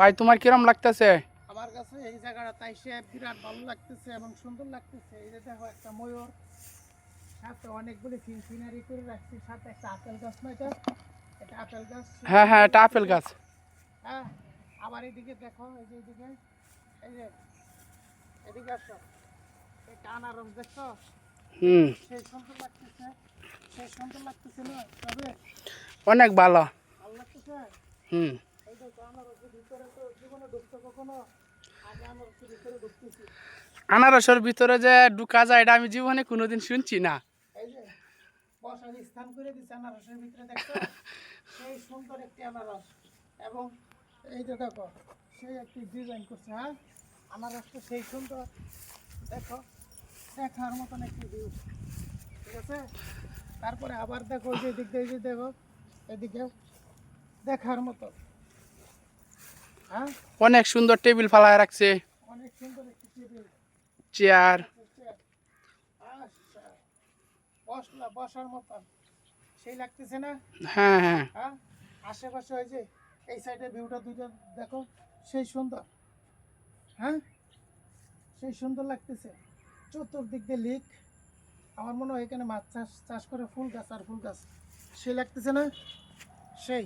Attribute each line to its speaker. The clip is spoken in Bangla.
Speaker 1: ভাই তোমার কিরম লাগতেছে?
Speaker 2: আমার কাছে এই জায়গাটা তাই সে বিরাট ভালো লাগতেছে এবং সুন্দর লাগতেছে। এই যে দেখো একটা ময়ূর সাথে অনেকগুলি ফিনফিনারি করে রাখছি সাথে একটা আপেল গাছ না এটা এটা আপেল গাছ।
Speaker 1: হ্যাঁ হ্যাঁ এটা আপেল গাছ।
Speaker 2: হ্যাঁ আবার এদিকে দেখো এই যে এদিকে এই যে এদিকে আসো। এটা আনারস দেখছ?
Speaker 1: হুম।
Speaker 2: সেই সুন্দর লাগতেছে সেই সুন্দর লাগতেছে না? তবে
Speaker 1: অনেক ভালো।
Speaker 2: ভালো লাগতেছে?
Speaker 1: হুম
Speaker 2: এই যে আনারসের ভিতরে তো জীবনে ঢুকছো কখনো আগে আনারসের ভিতরে ঢুকতেছি।
Speaker 1: আনারসের ভিতরে যে ঢুকা যায় এটা আমি জীবনে কোনোদিন শুনছি না।
Speaker 2: এই যে বসার স্থান করে দিচ্ছে আনারসের ভিতরে সেই সুন্দর একটি আনারস। এবং এই যে দেখো সেই একটি ডিজাইন করছে হ্যাঁ? আনারসটা সেই সুন্দর। দেখো দেখার মতন একটি ভিউ ঠিক আছে? তারপরে আবার দেখো যে দিয়ে দেখো এদিকে দেখার মতো।
Speaker 1: অনেক সুন্দর টেবিল ফালায় রাখছে। চেয়ার
Speaker 2: বসার সেই লাগতেছে না
Speaker 1: হ্যাঁ হ্যাঁ।
Speaker 2: আশেপাশে ওই যে এই সাইডে ভিউটা দুটো দেখো সেই সুন্দর হ্যাঁ সেই সুন্দর লাগতেছে চতুর্দিক দিয়ে লিক আমার মনে হয় মাছ চাষ চাষ করে ফুল গাছ আর ফুল গাছ। সেই লাগতেছে না? সেই।